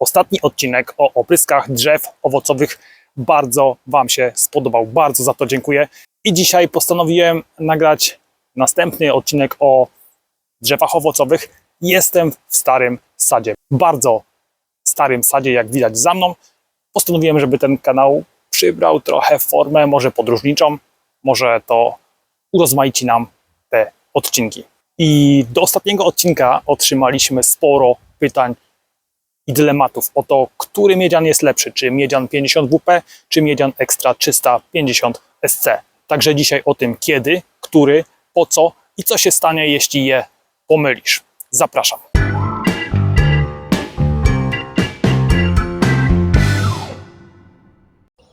Ostatni odcinek o opryskach drzew owocowych bardzo Wam się spodobał. Bardzo za to dziękuję. I dzisiaj postanowiłem nagrać następny odcinek o drzewach owocowych. Jestem w starym sadzie. Bardzo starym sadzie, jak widać za mną. Postanowiłem, żeby ten kanał przybrał trochę formę, może podróżniczą, może to urozmaici nam te odcinki. I do ostatniego odcinka otrzymaliśmy sporo pytań i dylematów o to, który miedzian jest lepszy, czy miedzian 50 WP, czy miedzian Extra 350 SC. Także dzisiaj o tym kiedy, który, po co i co się stanie, jeśli je pomylisz. Zapraszam.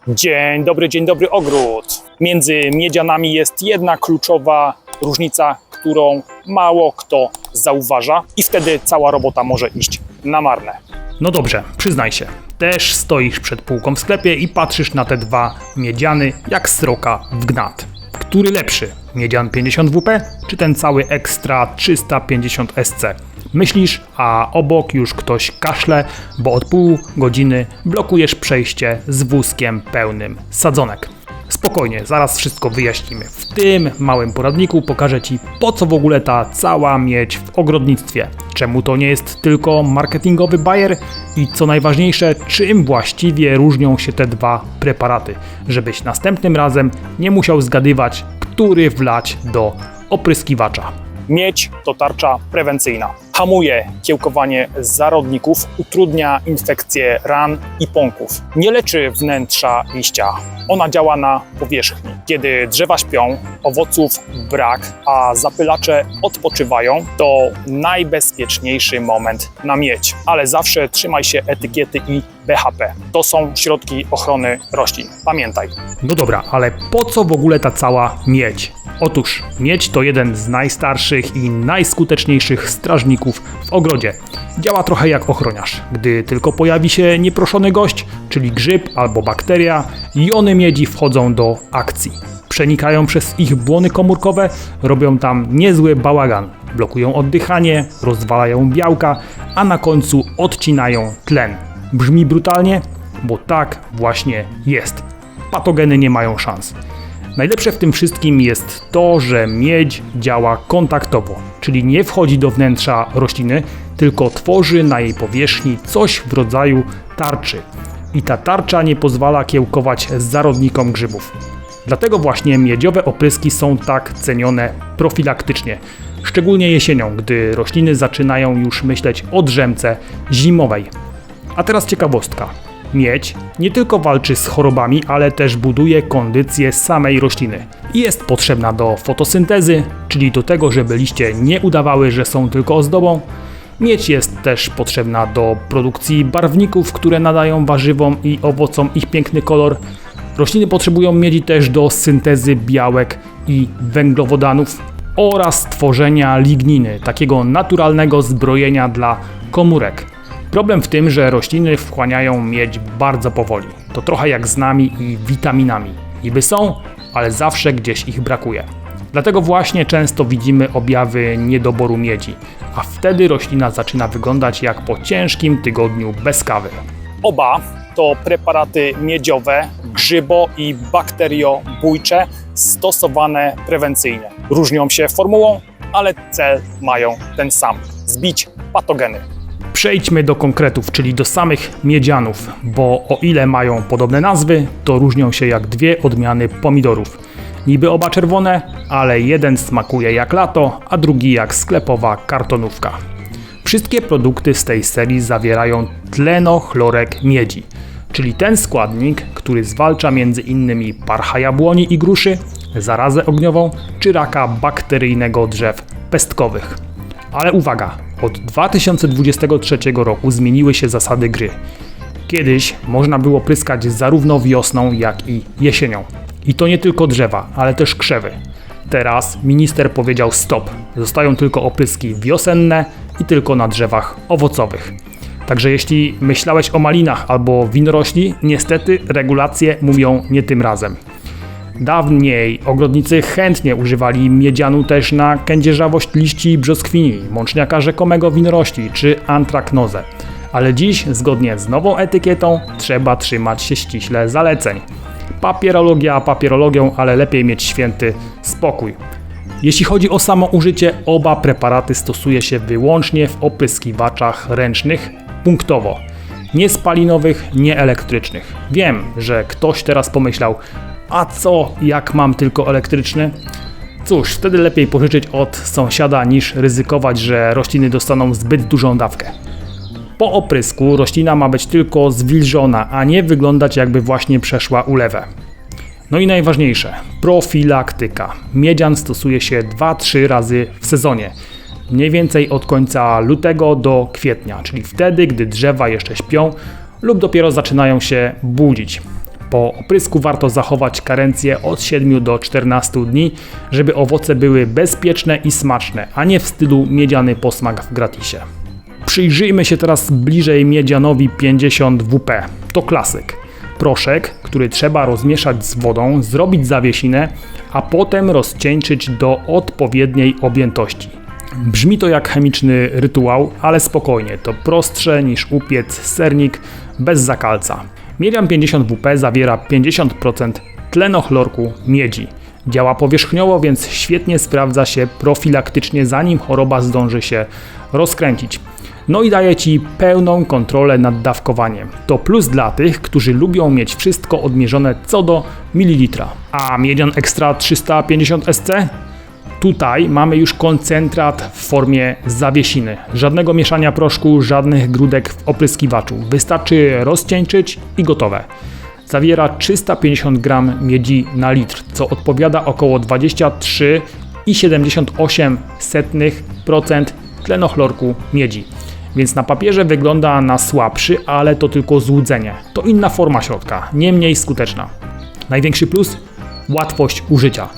Dzień dobry, dzień dobry ogród. Między miedzianami jest jedna kluczowa różnica, którą mało kto zauważa i wtedy cała robota może iść na marne. No dobrze, przyznaj się. Też stoisz przed półką w sklepie i patrzysz na te dwa miedziany jak sroka w gnat. Który lepszy? Miedzian 50 WP czy ten cały Extra 350 SC? Myślisz, a obok już ktoś kaszle, bo od pół godziny blokujesz przejście z wózkiem pełnym sadzonek. Spokojnie, zaraz wszystko wyjaśnimy. W tym małym poradniku pokażę Ci, po co w ogóle ta cała miedź w ogrodnictwie. Czemu to nie jest tylko marketingowy bajer i co najważniejsze, czym właściwie różnią się te dwa preparaty, żebyś następnym razem nie musiał zgadywać, który wlać do opryskiwacza. Miedź to tarcza prewencyjna. Hamuje kiełkowanie zarodników, utrudnia infekcje ran i pąków. Nie leczy wnętrza liścia. Ona działa na powierzchni. Kiedy drzewa śpią, owoców brak, a zapylacze odpoczywają, to najbezpieczniejszy moment na miedź. Ale zawsze trzymaj się etykiety i BHP. To są środki ochrony roślin. Pamiętaj. No dobra, ale po co w ogóle ta cała miedź? Otóż miedź to jeden z najstarszych i najskuteczniejszych strażników w ogrodzie. Działa trochę jak ochroniarz. Gdy tylko pojawi się nieproszony gość, czyli grzyb albo bakteria, jony miedzi wchodzą do akcji. Przenikają przez ich błony komórkowe, robią tam niezły bałagan. Blokują oddychanie, rozwalają białka, a na końcu odcinają tlen. Brzmi brutalnie, bo tak właśnie jest. Patogeny nie mają szans. Najlepsze w tym wszystkim jest to, że miedź działa kontaktowo, czyli nie wchodzi do wnętrza rośliny, tylko tworzy na jej powierzchni coś w rodzaju tarczy. I ta tarcza nie pozwala kiełkować zarodnikom grzybów. Dlatego właśnie miedziowe opryski są tak cenione profilaktycznie, szczególnie jesienią, gdy rośliny zaczynają już myśleć o drzemce zimowej. A teraz ciekawostka. Miedź nie tylko walczy z chorobami, ale też buduje kondycję samej rośliny. Jest potrzebna do fotosyntezy, czyli do tego, żeby liście nie udawały, że są tylko ozdobą. Miedź jest też potrzebna do produkcji barwników, które nadają warzywom i owocom ich piękny kolor. Rośliny potrzebują miedzi też do syntezy białek i węglowodanów oraz tworzenia ligniny, takiego naturalnego zbrojenia dla komórek. Problem w tym, że rośliny wchłaniają miedź bardzo powoli. To trochę jak z nami i witaminami. Niby są, ale zawsze gdzieś ich brakuje. Dlatego właśnie często widzimy objawy niedoboru miedzi, a wtedy roślina zaczyna wyglądać jak po ciężkim tygodniu bez kawy. Oba to preparaty miedziowe, grzybo i bakteriobójcze stosowane prewencyjnie. Różnią się formułą, ale cel mają ten sam zbić patogeny. Przejdźmy do konkretów, czyli do samych miedzianów, bo o ile mają podobne nazwy, to różnią się jak dwie odmiany pomidorów. Niby oba czerwone, ale jeden smakuje jak lato, a drugi jak sklepowa kartonówka. Wszystkie produkty z tej serii zawierają tlenochlorek miedzi, czyli ten składnik, który zwalcza m.in. parcha jabłoni i gruszy, zarazę ogniową czy raka bakteryjnego drzew pestkowych. Ale uwaga, od 2023 roku zmieniły się zasady gry. Kiedyś można było pryskać zarówno wiosną, jak i jesienią. I to nie tylko drzewa, ale też krzewy. Teraz minister powiedział stop. Zostają tylko opryski wiosenne i tylko na drzewach owocowych. Także jeśli myślałeś o malinach albo winorośli, niestety regulacje mówią nie tym razem. Dawniej ogrodnicy chętnie używali miedzianu też na kędzierzawość liści brzoskwini, mączniaka rzekomego winorośli czy antraknozę. Ale dziś, zgodnie z nową etykietą, trzeba trzymać się ściśle zaleceń. Papierologia papierologią, ale lepiej mieć święty spokój. Jeśli chodzi o samo użycie, oba preparaty stosuje się wyłącznie w opryskiwaczach ręcznych punktowo. Nie spalinowych, nie elektrycznych. Wiem, że ktoś teraz pomyślał, a co jak mam tylko elektryczny? Cóż, wtedy lepiej pożyczyć od sąsiada niż ryzykować, że rośliny dostaną zbyt dużą dawkę. Po oprysku roślina ma być tylko zwilżona, a nie wyglądać jakby właśnie przeszła ulewę. No i najważniejsze, profilaktyka. Miedzian stosuje się 2-3 razy w sezonie. Mniej więcej od końca lutego do kwietnia, czyli wtedy, gdy drzewa jeszcze śpią lub dopiero zaczynają się budzić. Po oprysku warto zachować karencję od 7 do 14 dni, żeby owoce były bezpieczne i smaczne, a nie w stylu miedziany posmak w gratisie. Przyjrzyjmy się teraz bliżej miedzianowi 50 WP. To klasyk. Proszek, który trzeba rozmieszać z wodą, zrobić zawiesinę, a potem rozcieńczyć do odpowiedniej objętości. Brzmi to jak chemiczny rytuał, ale spokojnie, to prostsze niż upiec sernik bez zakalca. Miedzian 50 WP zawiera 50% tlenochlorku miedzi. Działa powierzchniowo, więc świetnie sprawdza się profilaktycznie, zanim choroba zdąży się rozkręcić. No i daje Ci pełną kontrolę nad dawkowaniem. To plus dla tych, którzy lubią mieć wszystko odmierzone co do mililitra. A Miedzian Extra 350 SC? Tutaj mamy już koncentrat w formie zawiesiny. Żadnego mieszania proszku, żadnych grudek w opryskiwaczu. Wystarczy rozcieńczyć i gotowe. Zawiera 350 g miedzi na litr, co odpowiada około 23,78% tlenochlorku miedzi. Więc na papierze wygląda na słabszy, ale to tylko złudzenie. To inna forma środka, nie mniej skuteczna. Największy plus? Łatwość użycia.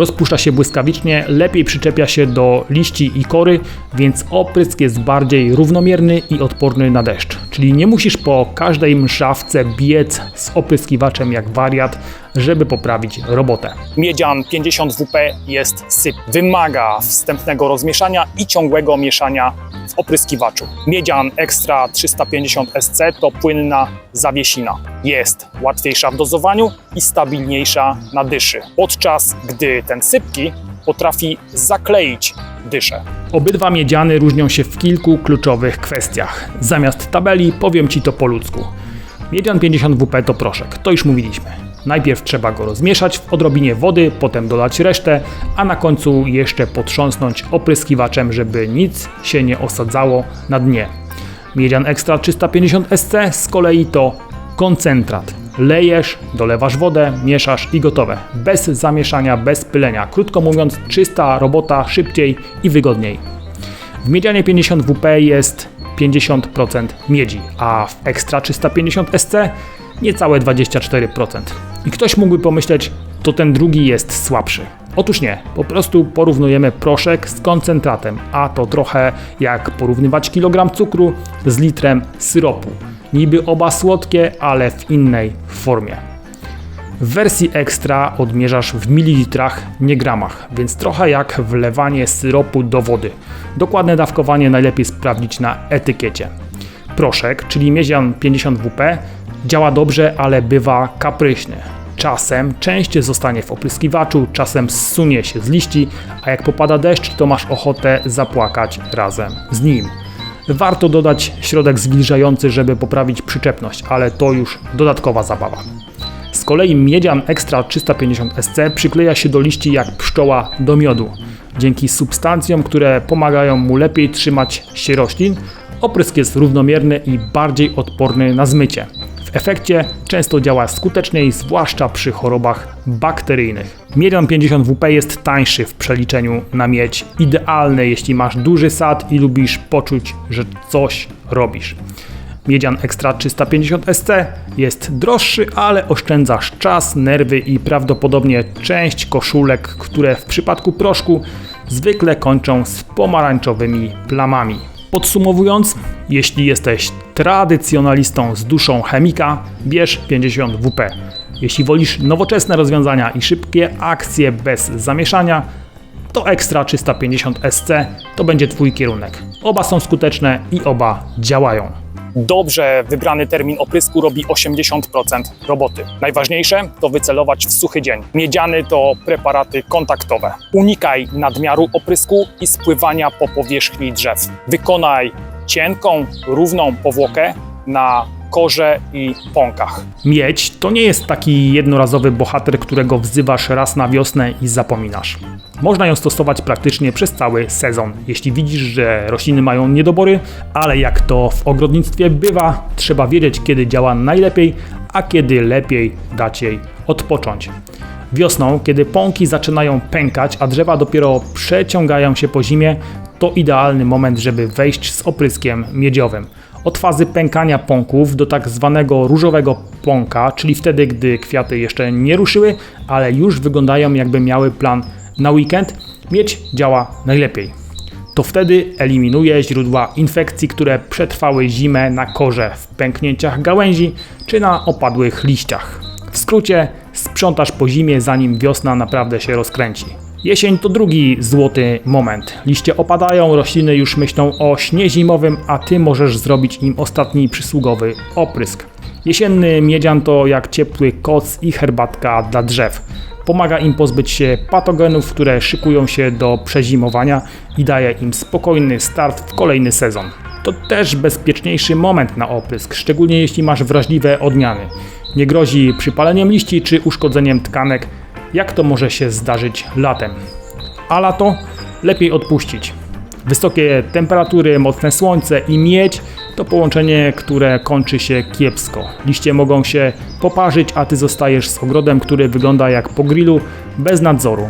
Rozpuszcza się błyskawicznie, lepiej przyczepia się do liści i kory, więc oprysk jest bardziej równomierny i odporny na deszcz. Czyli nie musisz po każdej mszawce biec z opryskiwaczem jak wariat, żeby poprawić robotę. Miedzian 50 WP jest syp. Wymaga wstępnego rozmieszania i ciągłego mieszania w opryskiwaczu. Miedzian Extra 350 SC to płynna zawiesina. Jest łatwiejsza w dozowaniu i stabilniejsza na dyszy. Podczas gdy ten sypki potrafi zakleić dyszę. Obydwa miedziany różnią się w kilku kluczowych kwestiach. Zamiast tabeli powiem Ci to po ludzku. Miedzian 50 WP to proszek, to już mówiliśmy. Najpierw trzeba go rozmieszać w odrobinie wody, potem dodać resztę, a na końcu jeszcze potrząsnąć opryskiwaczem, żeby nic się nie osadzało na dnie. Miedzian Extra 350 SC z kolei to koncentrat. Lejesz, dolewasz wodę, mieszasz i gotowe. Bez zamieszania, bez pylenia. Krótko mówiąc, czysta robota, szybciej i wygodniej. W miedzianie 50 WP jest 50% miedzi, a w Extra 350 SC niecałe 24%. I ktoś mógłby pomyśleć, to ten drugi jest słabszy. Otóż nie, po prostu porównujemy proszek z koncentratem, a to trochę jak porównywać kilogram cukru z litrem syropu. Niby oba słodkie, ale w innej formie. W wersji ekstra odmierzasz w mililitrach, nie gramach, więc trochę jak wlewanie syropu do wody. Dokładne dawkowanie najlepiej sprawdzić na etykiecie. Proszek, czyli miedzian 50 WP, działa dobrze, ale bywa kapryśny. Czasem częściej zostanie w opryskiwaczu, czasem zsunie się z liści, a jak popada deszcz, to masz ochotę zapłakać razem z nim. Warto dodać środek zwilżający, żeby poprawić przyczepność, ale to już dodatkowa zabawa. Z kolei miedzian Extra 350 SC przykleja się do liści jak pszczoła do miodu. Dzięki substancjom, które pomagają mu lepiej trzymać się roślin, oprysk jest równomierny i bardziej odporny na zmycie. W efekcie często działa skuteczniej, zwłaszcza przy chorobach bakteryjnych. Miedzian 50 WP jest tańszy w przeliczeniu na miedź, idealny jeśli masz duży sad i lubisz poczuć, że coś robisz. Miedzian Extra 350 SC jest droższy, ale oszczędzasz czas, nerwy i prawdopodobnie część koszulek, które w przypadku proszku zwykle kończą z pomarańczowymi plamami. Podsumowując, jeśli jesteś tradycjonalistą z duszą chemika, bierz 50 WP. Jeśli wolisz nowoczesne rozwiązania i szybkie akcje bez zamieszania, to Extra 350 SC to będzie Twój kierunek. Oba są skuteczne i oba działają. Dobrze wybrany termin oprysku robi 80% roboty. Najważniejsze to wycelować w suchy dzień. Miedziany to preparaty kontaktowe. Unikaj nadmiaru oprysku i spływania po powierzchni drzew. Wykonaj cienką, równą powłokę na korze i pąkach. Miedź to nie jest taki jednorazowy bohater, którego wzywasz raz na wiosnę i zapominasz. Można ją stosować praktycznie przez cały sezon. Jeśli widzisz, że rośliny mają niedobory, ale jak to w ogrodnictwie bywa, trzeba wiedzieć, kiedy działa najlepiej, a kiedy lepiej dać jej odpocząć. Wiosną, kiedy pąki zaczynają pękać, a drzewa dopiero przeciągają się po zimie, to idealny moment, żeby wejść z opryskiem miedziowym. Od fazy pękania pąków do tak zwanego różowego pąka, czyli wtedy, gdy kwiaty jeszcze nie ruszyły, ale już wyglądają jakby miały plan na weekend, miedź działa najlepiej. To wtedy eliminuje źródła infekcji, które przetrwały zimę na korze, w pęknięciach gałęzi czy na opadłych liściach. W skrócie, sprzątasz po zimie, zanim wiosna naprawdę się rozkręci. Jesień to drugi złoty moment. Liście opadają, rośliny już myślą o śnie zimowym, a ty możesz zrobić im ostatni przysługowy oprysk. Jesienny miedzian to jak ciepły koc i herbatka dla drzew. Pomaga im pozbyć się patogenów, które szykują się do przezimowania i daje im spokojny start w kolejny sezon. To też bezpieczniejszy moment na oprysk, szczególnie jeśli masz wrażliwe odmiany. Nie grozi przypaleniem liści czy uszkodzeniem tkanek, jak to może się zdarzyć latem. A lato lepiej odpuścić. Wysokie temperatury, mocne słońce i miedź to połączenie, które kończy się kiepsko. Liście mogą się poparzyć, a ty zostajesz z ogrodem, który wygląda jak po grillu, bez nadzoru.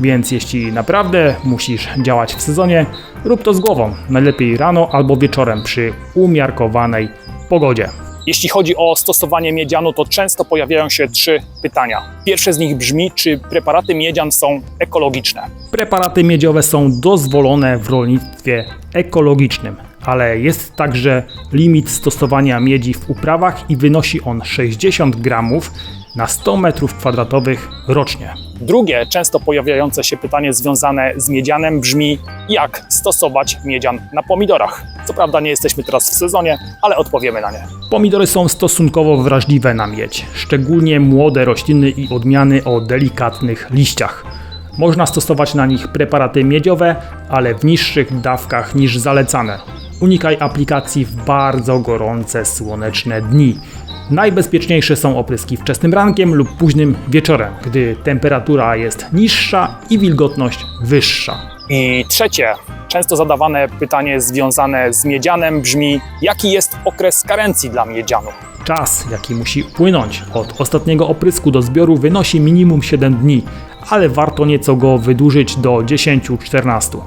Więc jeśli naprawdę musisz działać w sezonie, rób to z głową. Najlepiej rano albo wieczorem przy umiarkowanej pogodzie. Jeśli chodzi o stosowanie miedzianu, to często pojawiają się trzy pytania. Pierwsze z nich brzmi, czy preparaty miedzian są ekologiczne? Preparaty miedziowe są dozwolone w rolnictwie ekologicznym, ale jest także limit stosowania miedzi w uprawach i wynosi on 60 gramów na 100 m2 rocznie. Drugie, często pojawiające się pytanie związane z miedzianem brzmi, jak stosować miedzian na pomidorach? Co prawda nie jesteśmy teraz w sezonie, ale odpowiemy na nie. Pomidory są stosunkowo wrażliwe na miedź, szczególnie młode rośliny i odmiany o delikatnych liściach. Można stosować na nich preparaty miedziowe, ale w niższych dawkach niż zalecane. Unikaj aplikacji w bardzo gorące, słoneczne dni. Najbezpieczniejsze są opryski wczesnym rankiem lub późnym wieczorem, gdy temperatura jest niższa i wilgotność wyższa. I trzecie, często zadawane pytanie związane z miedzianem brzmi: jaki jest okres karencji dla miedzianu? Czas, jaki musi upłynąć od ostatniego oprysku do zbioru, wynosi minimum 7 dni, ale warto nieco go wydłużyć do 10-14.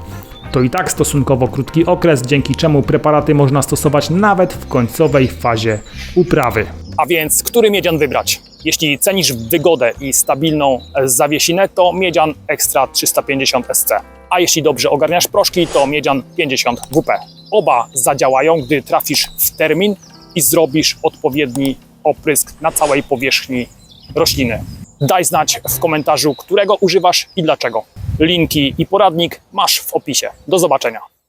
To i tak stosunkowo krótki okres, dzięki czemu preparaty można stosować nawet w końcowej fazie uprawy. A więc, który miedzian wybrać? Jeśli cenisz wygodę i stabilną e, zawiesinę, to miedzian Extra 350 SC. A jeśli dobrze ogarniasz proszki, to miedzian 50 WP. Oba zadziałają, gdy trafisz w termin i zrobisz odpowiedni oprysk na całej powierzchni rośliny. Daj znać w komentarzu, którego używasz i dlaczego. Linki i poradnik masz w opisie. Do zobaczenia.